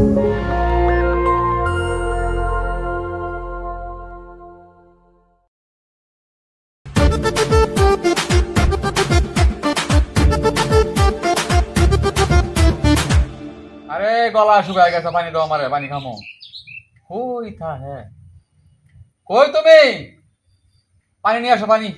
আরে গলা শুকায় গেছে, পানি দাও আমারে, পানি খামো। কই থা হ্যাঁ কই তুমি? পানি নিয়ে আসো, পানি।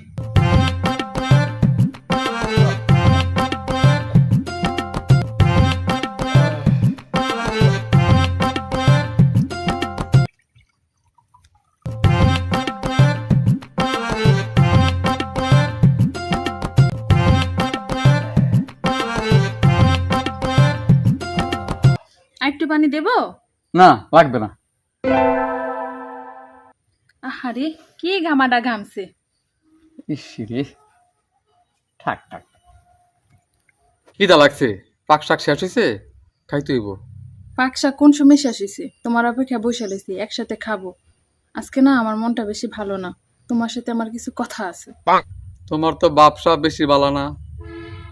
পানি দেবো? না লাগবে না। আহারে কি ঘামাটা ঘামছে ইসিরে ঠাক ঠাক কিদা লাগছে। পাক শাক শেষ হয়েছে খাইতে হইব। পাকশা কোন সময় শেষ হয়েছে তোমার অপেক্ষা বসে লেছি একসাথে খাব। আজকে না আমার মনটা বেশি ভালো না। তোমার সাথে আমার কিছু কথা আছে। তোমার তো বাপসা বেশি বালা না।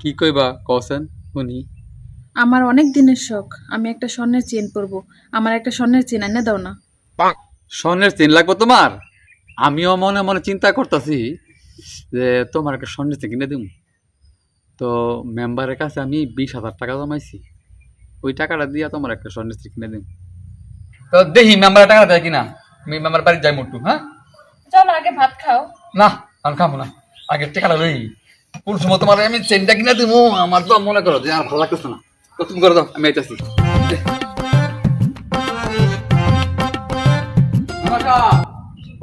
কি কইবা কছেন উনি। আমার অনেক দিনের শখ। আমি একটা স্বর্ণের চেন পরবো। আমার একটা স্বর্ণের চেন এনে দাও না। স্বর্ণের চেন লাগবে তোমার? আমিও মনে মনে চিন্তা করতেছি যে তোমার একটা স্বর্ণের চেন কিনে দিব তো মেম্বারের কাছে আমি বিশ হাজার টাকা জমাইছি। ওই টাকাটা দিয়ে তোমার একটা স্বর্ণের চেন কিনে দিব তো দেখি মেম্বারের টাকা দেয় কিনা? আমি মেম্বার বাড়ি যাই মোটু হ্যাঁ? চলো আগে ভাত খাও। না আমি খাব না। আগে টাকাটা লই। কোন সময় তোমার আমি চেনটা কিনে দিব আমার তো মনে করো যে আর ভালো লাগতেছে না। তো তুমি করে দাও আমি আইতাছি।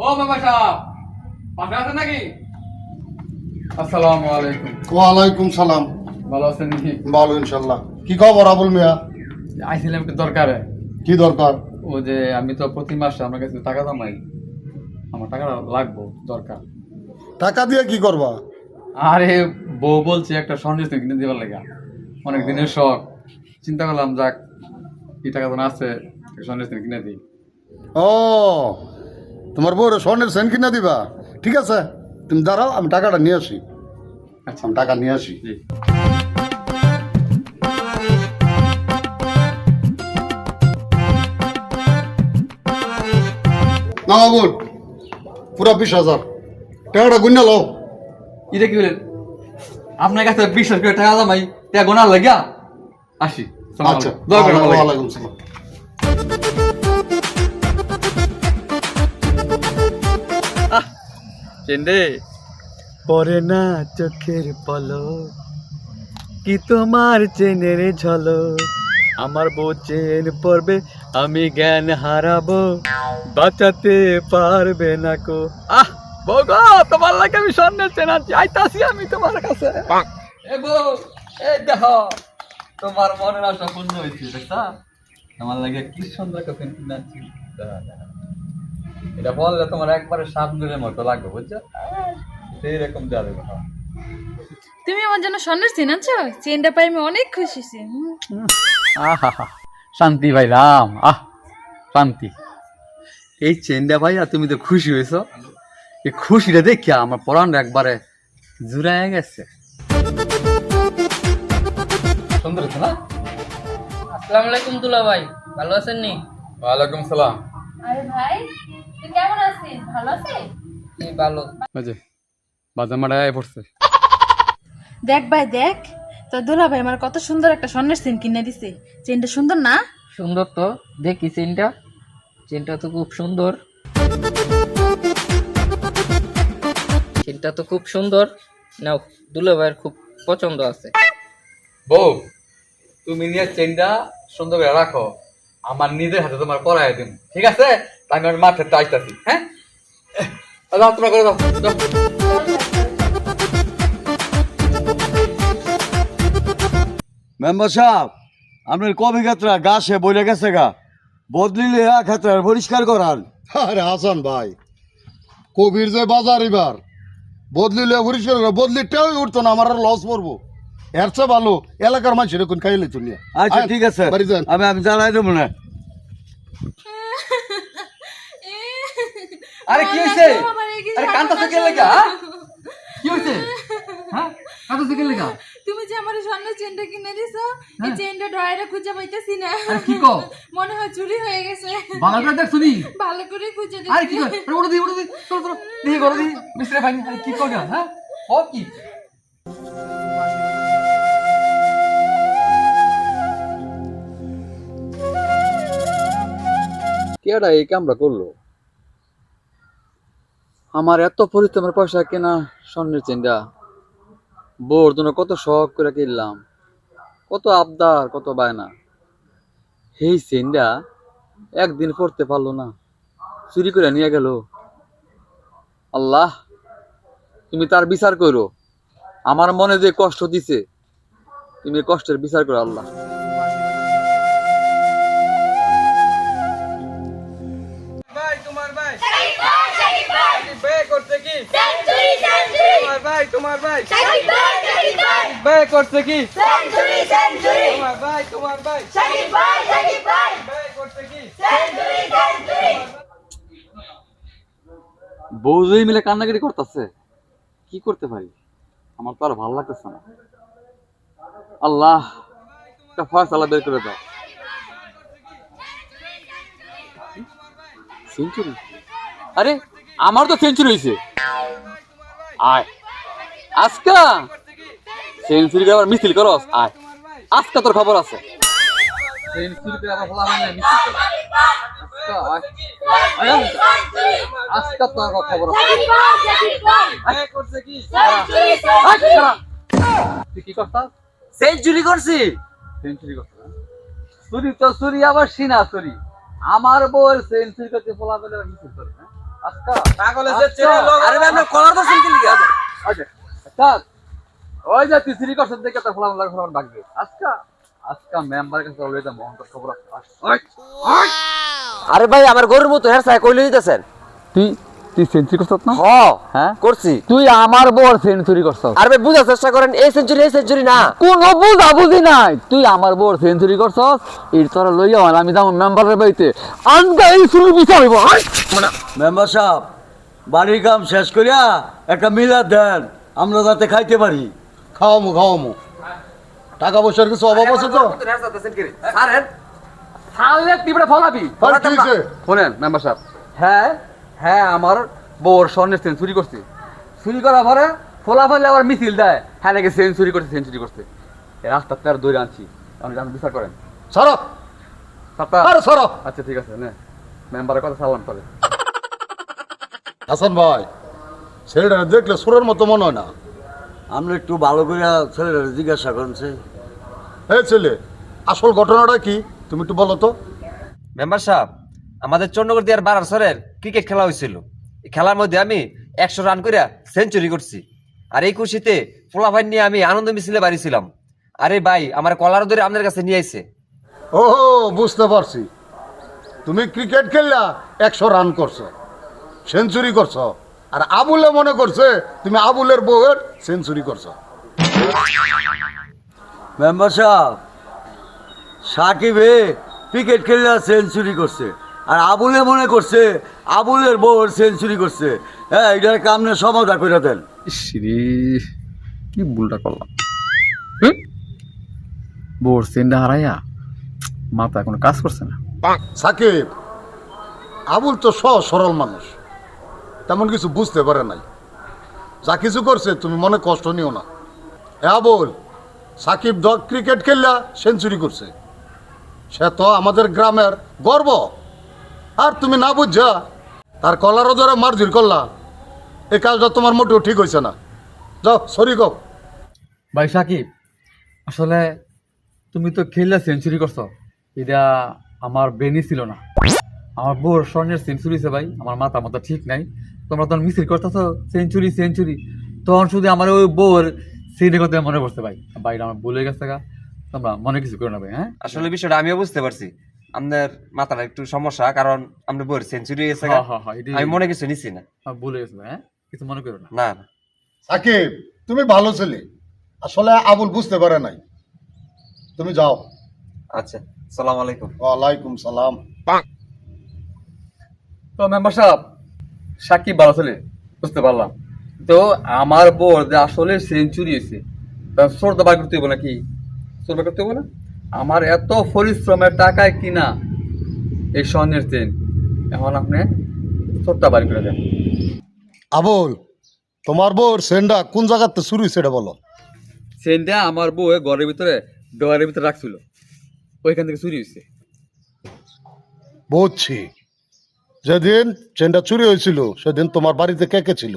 ও মামা সাহেব পাশে আছেন নাকি? আসসালামু আলাইকুম। ওয়ালাইকুম সালাম। ভালো আছেন নাকি? ভালো ইনশাল্লাহ। কি খবর আবুল মিয়া? আইছিলাম একটু দরকারে। কি দরকার? ও যে আমি তো প্রতি মাসে আমার কাছে টাকা জমাই। আমার টাকাটা লাগবো দরকার। টাকা দিয়ে কি করবা? আরে বউ বলছে একটা চেন কিনে দেবার লেগা। অনেক দিনের শখ। চিন্তা করলাম যাক কি টাকা তো আছে স্বর্ণের চেন কিনে দিই। ও তোমার বউর স্বর্ণের সেন কিনে দিবা? ঠিক আছে তুমি দাঁড়াও আমি টাকাটা নিয়ে আসি। আচ্ছা। আমি টাকা নিয়ে আসি। জি। না আবুল পুরা বিশ হাজার। টাকাটা গুন্না লও। এটা কি বলেন আপনার কাছে বিশ্বাস করে টাকা জমাই টাকা গোনা লাগিয়া? আসি। আচ্ছা। ওয়ালাইকুম সালাম। চেন্ডে। পরে না চোখের পলক কি তোমার চেনের ঝলক? আমার বউ চেন পড়বে আমি জ্ঞান হারাবো বাঁচাতে পারবে না কো। আহ বগো তোমার লাগে আমি স্বর্ণের চেন আইতাছি আমি তোমার কাছে। এ বউ এই দেখো তোমার মনের আশা পূর্ণ হয়েছে আমার লাগে কি সুন্দর একটা পেন কিনে আনছি দাঁড়া, দাঁড়া। এটা বললে তোমার একবারে সাবনুরের মতো লাগবে বুঝছ? সেই রকম যাবে। তুমি আমার জন্য স্বর্ণের চেন আনছো? চেনটা পাই আমি অনেক খুশি আহা শান্তি ভাইলাম আহ শান্তি। এই চেনটা ভাইয়া তুমি তো খুশি হয়েছো। এই খুশিটা দেখিয়া আমার পরাণ একবারে জুড়ায় গেছে। সুন্দর না? আসসালামু আলাইকুম দুলা ভাই ভালো আছেন নি? ওয়ালাইকুম সালাম। আরে ভাই তুই কেমন আছিস? ভালো আছিস? এই ভালো। বাজে মারায় পড়ছে। দেখ ভাই দেখ তো দুলা ভাই আমার কত সুন্দর একটা স্বর্ণের চেন কিনে দিছে। চেনটা সুন্দর না? সুন্দর তো দেখি চেনটা। চেনটা তো খুব সুন্দর। চেনটা তো খুব সুন্দর। নাও দুলা ভাইয়ের খুব পছন্দ আছে। বউ তুমি নিয়ে চেনটা সুন্দর করে রাখো। আমার নিজের হাতে তোমার পরাই দিন ঠিক আছে? তাই আমি মাঠে চাইতাছি হ্যাঁ? দাও তোমরা করে দাও। মেম্বার সাহেব আপনার কবে ক্ষেত্রে গাছে বইলে গেছে গা। বদলিলে ক্ষেত্রে পরিষ্কার করান। আরে হাসান ভাই কবির যে বাজার এবার বদলিলে পরিষ্কার বদলি বদলিটাও উঠতো না আমার লস পড়ব। এর চেয়ে ভালো এলাকার মানুষ এরকম খাইলে তো নিয়ে। আচ্ছা ঠিক আছে। বাড়ি যান। আমি আমি জ্বালাই দেবো না। আরে কি হয়েছে? আরে কান্তা থেকে লেগা? কি হয়েছে? হ্যাঁ? কান্তা থেকে লেগা? তুমি যে আমার স্বর্ণের চেনটা কিনে দিছো এই হ্যাঁ। চেনটা ড্রয়ারে খুঁজে পাইতেছি না। আরে কি কও? মনে হয় চুরি হয়ে গেছে। ভালো করে দেখ শুনি ভালো করে খুঁজে আরে কি করে? ওটা দি ওটা দি। চলো চলো। দেখি করো দি। মিস্টার ফাইন আরে কি করো হ্যাঁ? ও কি? কেডা এই কামটা করল? আমার এত পরিশ্রমের পয়সা কেনা স্বর্ণের চেনটা। বোর জন্য কত শখ করে কিনলাম। কত আবদার, কত বায়না। এই চেনটা একদিন পড়তে পারল না। চুরি করে নিয়ে গেল। আল্লাহ, তুমি তার বিচার করো। আমার মনে যে কষ্ট দিছে, তুমি কষ্টের বিচার করো আল্লাহ। তোমার ভাই। তোমার ভাই ভাই করছে কি? তোমার ভাই তোমার ভাই। ভাই করছে কি? বউ যদি মিলে কান্নাকাটি করতেছে কি করতে পারি? আমার তো আর ভালো লাগতেছে না। আল্লাহ একটা ফয়সালা বের করে দাও। সেঞ্চুরি আরে আমার তো সেঞ্চুরি হয়েছে আয়। আজকা সেঞ্চুরি আবার মিছিল করস আয় আজকা তোর খবর আছে সেঞ্চুরি। আজকা, তোর খবর আছে করছে। তুই কি করতাস সেঞ্চুরি করছি সেঞ্চুরি করতাস? চুরি তো চুরি আবার সিনা চুরি আমার বউ সেঞ্চুরি করতে ফলা পেলে মিছিল করে হ্যাঁ? আজকা পাগলে যে চেনে লোক আরে ভাই, আপনার কলার তো সিঙ্গেল আচ্ছা ওই যে তুই দেখে তোর ডাকবে আজকা আজকা মেম্বার কাছে খবর। আরে ভাই আমার গরুর মতো হেয়ার সাই কইলে দিতেছেন। তুই তুই সেঞ্চুরি করছিস না? হ হ্যাঁ? করছি। তুই আমার বউর সেঞ্চুরি করছিস। আর ভাই বুঝার চেষ্টা করেন এই সেঞ্চুরি এই সেঞ্চুরি না। কোন বুঝা বুঝি নাই। তুই আমার বউর সেঞ্চুরি করছস এর তোরা লইয়া হল আমি যাব মেম্বারের বাড়িতে। আনকা এই শুরু বিচার হইব মেম্বার সাহেব বাড়ির কাম শেষ করিয়া একটা মিলাদ দেন। আমরা যাতে খাইতে পারি। খাওয়ামু খাওয়ামু। টাকা পয়সার কিছু অভাব আছে তো? ফলাবি? শোনেন মেম্বার সাহেব হ্যাঁ হ্যাঁ আমার বউর স্বর্ণের চেন চুরি করছে। চুরি করার পরে ফলা আবার মিছিল দেয়। হ্যাঁ নাকি করছে করছে। দৌড়ে আনছি। আপনি বিচার করেন। সরো। সাপ্তাহ। আরে সরো। আচ্ছা ঠিক আছে নে। মেম্বারের কথা সালাম করে। হাসান ভাই ছেলেটা দেখলে সুরের মতো মনে হয় না। আমরা একটু ভালো করে ছেলেটা জিজ্ঞাসা করছে হ্যাঁ ছেলে আসল ঘটনাটা কি? তুমি একটু বলো তো। মেম্বার সাহেব আমাদের চন্ডগড় দিয়ার বারাসরের ক্রিকেট খেলা হয়েছিল। এই খেলার মধ্যে আমি একশো রান করে সেঞ্চুরি করছি। আর এই খুশিতে ফোলাফাইন নিয়ে আমি আনন্দ মিছিলে বাড়িছিলাম আরে ভাই আমার কলার ধরে আপনার কাছে নিয়ে আইছে। ও বুঝতে পারছি। তুমি ক্রিকেট খেললা একশো রান করছ সেঞ্চুরি করছ। আর আবুলে মনে করছে তুমি আবুলের বউয়ের সেঞ্চুরি করছ। মেম্বার সাহেব সাকিবে ক্রিকেট খেললে সেঞ্চুরি করছে। আর আবুলে মনে করছে আবুলের বউ সেঞ্চুরি করছে। হ্যাঁ এটার কামনে সমাধা করে দেন? ইসরি কি ভুলটা করলাম। বোর সেন্ডা হারাইয়া মাথা কোনো কাজ করছে না। সাকিব আবুল তো সহজ সরল মানুষ। তেমন কিছু বুঝতে পারে নাই। যা কিছু করছে, তুমি মনে কষ্ট নিও না। হ্যাঁ বল সাকিব দ ক্রিকেট খেললা সেঞ্চুরি করছে। সে তো আমাদের গ্রামের গর্ব। আর তুমি না বুঝছা তার কলারও ধরে মারধর করলা। এই কাজটা তোমার মোটেও ঠিক হয়েছে না। যাও, সরি কও। ভাই সাকিব, আসলে তুমি তো খেললে সেঞ্চুরি করছ। এটা আমার ব্রেনই ছিল না। আমার বোর স্বর্ণের সেঞ্চুরি ভাই। আমার মাথা মাথা ঠিক নাই। তোমরা তখন মিছিল করতেছো সেঞ্চুরি সেঞ্চুরি তখন শুধু আমার ওই বোর সেইটা কথা মনে পড়ছে ভাই। ভাইটা আমার ভুলে গেছে গা। তোমরা মনে কিছু করো না ভাই হ্যাঁ? আসলে বিষয়টা আমিও বুঝতে পারছি। আপনার মাথার একটু সমস্যা কারণ আমরা বউর সেঞ্চুরি হয়েছে হ্যাঁ হ্যাঁ হ্যাঁ আমি মনে কিছু নিছি না। ভুলে গেছে হ্যাঁ? কিছু মনে করো না। না না। সাকিব তুমি ভালো ছেলে। আসলে আবুল বুঝতে পারে নাই। তুমি যাও। আচ্ছা সালাম আলাইকুম। ওয়ালাইকুম সালাম। তো মেম্বার সাহেব সাকিব ভালো ছেলে বুঝতে পারলাম। তো আমার বোর যে আসলে সেঞ্চুরি হয়েছে তো বার করতে হইব নাকি? বার করতে হইব না? আমার এত পরিশ্রমের টাকায় কিনা এই স্বর্ণের চেন। এখন আপনি সোরটা বার করে দেন। আবুল তোমার বউর সেন্ডা কোন জায়গাতে শুরু হয়েছে এটা বলো। চেনটা আমার বউ ঘরের ভিতরে ডয়ারের ভিতরে রাখছিল। ওইখান থেকে চুরি হয়েছে। বুঝছি। যেদিন চেনটা চুরি হয়েছিল সেদিন তোমার বাড়িতে কে কে ছিল?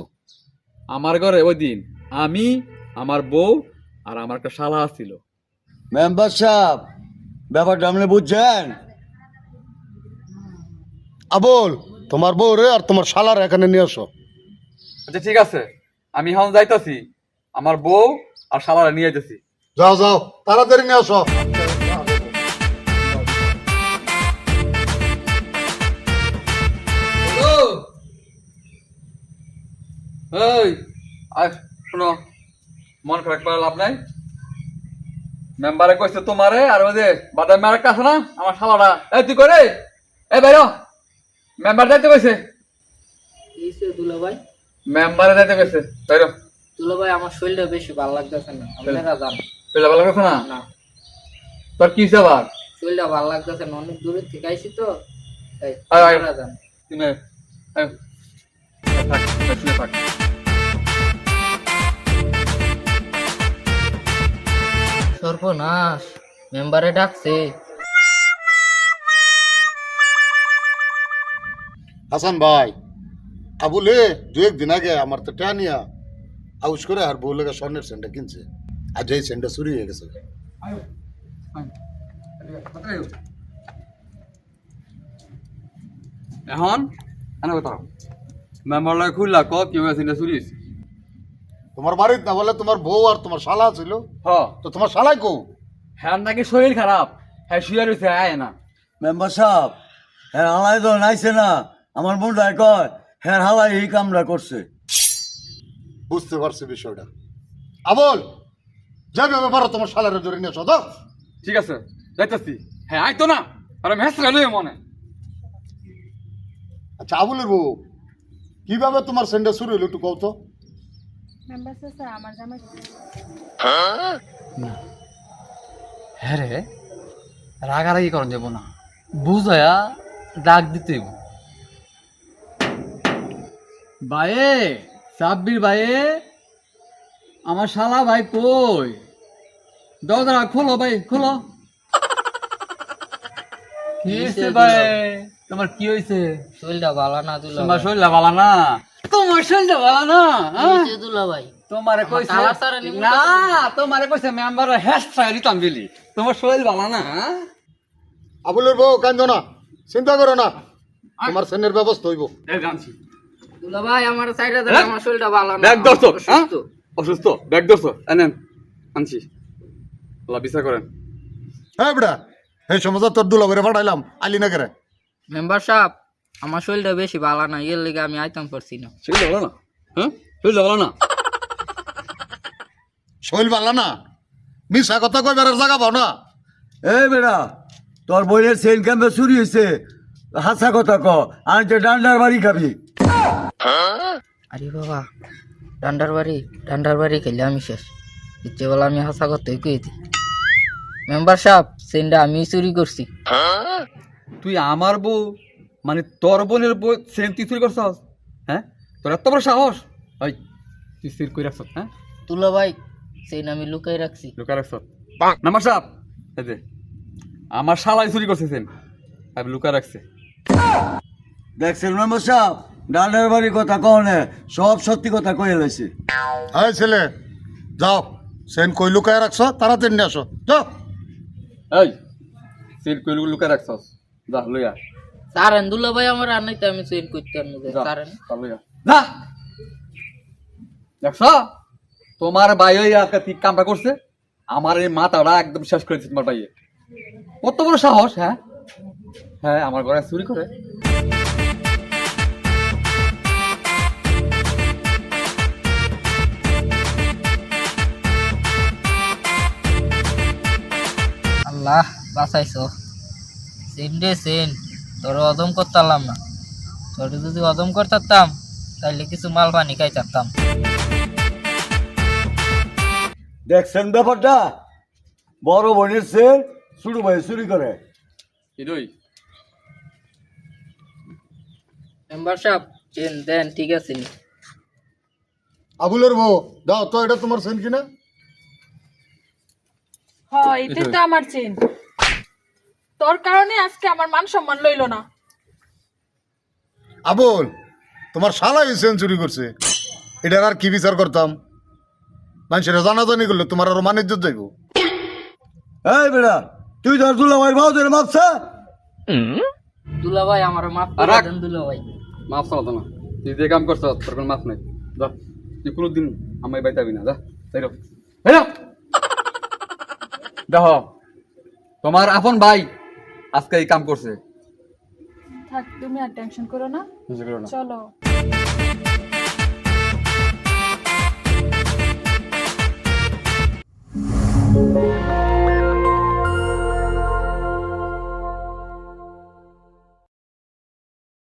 আমার ঘরে ওই দিন আমি আমার বউ আর আমার একটা শালা ছিল। মেম্বার সাহেব ব্যাপারটা আপনি বুঝছেন? আবুল তোমার বউ রে আর তোমার শালার এখানে নিয়ে আসো। আচ্ছা ঠিক আছে। আমি এখন যাইতাছি। আমার বউ আর শালারা নিয়ে যেতেছি যাও যাও তাড়াতাড়ি নিয়ে আসো। এই আয় শোনো। মন খারাপ করার লাভ নাই। মেম্বারে কইছে তোমারে আর ওই যে বাদাম মেয়ার আছে না আমার শালারা এই তুই করে এই বাইর মেম্বার যাইতে কইছে। দুলা ভাই। মেম্বারে যাইতে কইছে। বাইর দুলা ভাই আমার শরীরটা বেশি ভালো লাগতেছে না। আপনারা জান। পেলা ভালো কথা না? না। তোর কি আবার? শরীরটা ভালো লাগতেছে না অনেক দূরে থেকে আইছি তো। তাই। আপনারা যান তুমি। থাক শুনে থাক। সর্বনাশ মেম্বারে ডাকছে। হাসান ভাই আবুলে দু একদিন আগে আমার তো টানিয়া আউস করে আর বউ লেগে স্বর্ণের সেন্টটা কিনছে। আর যেই সেন্টটা চুরি হয়ে গেছে। এখন? এনে কথা খুললা ক কি হয়েছে না চুরিস তোমার বাড়িতে না বলে তোমার বউ আর তোমার শালা ছিল? হ তো তোমার শালাই কো? হ্যাঁ নাকি শরীর খারাপ? হ্যাঁ শুয়ে রয়েছে আয় না। মেম্বার সাহেব হ্যাঁ হালাই তো নাইছে না। আমার বোনটাই কয় হ্যাঁ হালাই এই কামটা করছে। বুঝতে পারছি বিষয়টা। আবুল যাবে ব্যাপার তোমার শালারে জোরে নিয়ে আসো ঠিক আছে যাইতেছি। হ্যাঁ আয় তো না। আর আমি লই মনে। আচ্ছা আবুলের বউ। কীভাবে তোমার সেন্টটা চুরি হলো একটু কও তো। আমার হ্যাঁ রে রাগারাগি করন যাব না বুঝায়া ডাক দিতে ভাইয়ে সাব্বির ভাইয়ে আমার শালা ভাই কই? দরজা খোলো ভাই খোলো। কি ভাই? তোমার কি হয়েছে? শরীরটা ভালো না দুলা তোমার শরীরটা ভালো না? তোমার শরীরটা ভালো না? হ্যাঁ? দুলা ভাই তোমারে কইছে না তোমারে কইছে মেম্বার হেয়ার স্টাইল দিতাম বিলি তোমার শরীর ভালো না হ্যাঁ? আবুলের বউ কান্দো না। চিন্তা করো না। তোমার সেনের ব্যবস্থা হইব। দুলা ভাই আমার সাইডে দেন হ্যাঁ? আমার শরীরটা ভালো না। আমার হ্যাঁ? অসুস্থ। ব্যাগ ধরছো? এনেন আনছি। আল্লাহ বিচার করেন। হ্যাঁ বেটা। এই সমাজে তোর দুলা পাঠাইলাম আলি না করে মেম্বার সাহেব আমার শরীরটা বেশি ভালো না এর লেগে আমি আইতাম পারছি না। শরীর ভালো না? হ্যাঁ? শরীর ভালো না? শৈল বালা না? মিশা কথা কই বেড়ার জায়গা পাও না? এই বেড়া তোর বইয়ের সেন ক্যাম্পে চুরি হয়েছে হাসা কথা ক আর যে ডান্ডার বাড়ি খাবি। আরে বাবা ডান্ডার বাড়ি ডান্ডার বাড়ি খেলে আমি শেষ। ইচ্ছে বলে আমি হাসা করতে কই দিই। মেম্বার সাহেব সেন্ডা আমি চুরি করছি। তুই আমার বউ মানে তোর বোনের বউ সেম তুই চুরি করছস হ্যাঁ? তোর এত বড় সাহস? ওই তুই সির কই রাখছ হ্যাঁ? তুলা ভাই সেন আমি লুকাই রাখছি। লুকা রাখছস। নামার সাপ এই যে আমার শালাই চুরি করছে সেম আমি লুকা রাখছে। দেখছেন মেম্বার সাহেব ডান্ডার বাড়ির কথা কনে সব সত্যি কথা কয়ে লাইছে। হ্যাঁ ছেলে যাও সেন কই লুকায় রাখছ তাড়াতাড়ি নিয়ে আসো। যাও। এই সির কই লুকা রাখছস? যা লইয়া সারেন দুলা ভাই আমার আনাইতে আমি সেন করতে আনব সারেন যা দেখছ? তোমার ভাই ওই ঠিক কামটা করছে। আমার এই মাথাটা একদম শেষ করেছে তোমার ভাইয়ে। কত বড় সাহস হ্যাঁ? হ্যাঁ আমার ঘরে চুরি করে। আল্লাহ বাঁচাইছো। সেন রে সেন তোর অদম করতাম না। তোর যদি অদম করতাম তাহলে কিছু মাল পানি খাই থাকতাম দেখছেন ব্যাপারটা বড় বোনের সে ছোট ভাই চুরি করে। মেম্বার সাহেব চেন দেন ঠিক আছে নি। আবুলের বউ দাও তো এটা তোমার সেন কিনা? হ এটাই তো আমার চেন তোর কারণে আজকে আমার মান সম্মান লইল না। আবুল তোমার শালাই সেঞ্চুরি করছে। এটার আর কি বিচার করতাম? মানুষের জানাজানি করলে তোমার আরও মানিজ্য যাইব। এই বেড়া তুই ধর দুলা ভাই ভাও ধরে মাপছা। দুলা ভাই আমার করে রাখ। দেন দুলা ভাই মাফ চালাতো না। তুই যে কাম করছ তোর কোনো মাফ নাই। যা তুই কোনোদিন আমায় বাইতাবি না যা তাই দেখ তোমার আপন ভাই আজকে এই কাম করছে। থাক তুমি আর টেনশন করো না। চলো thank না। চলো।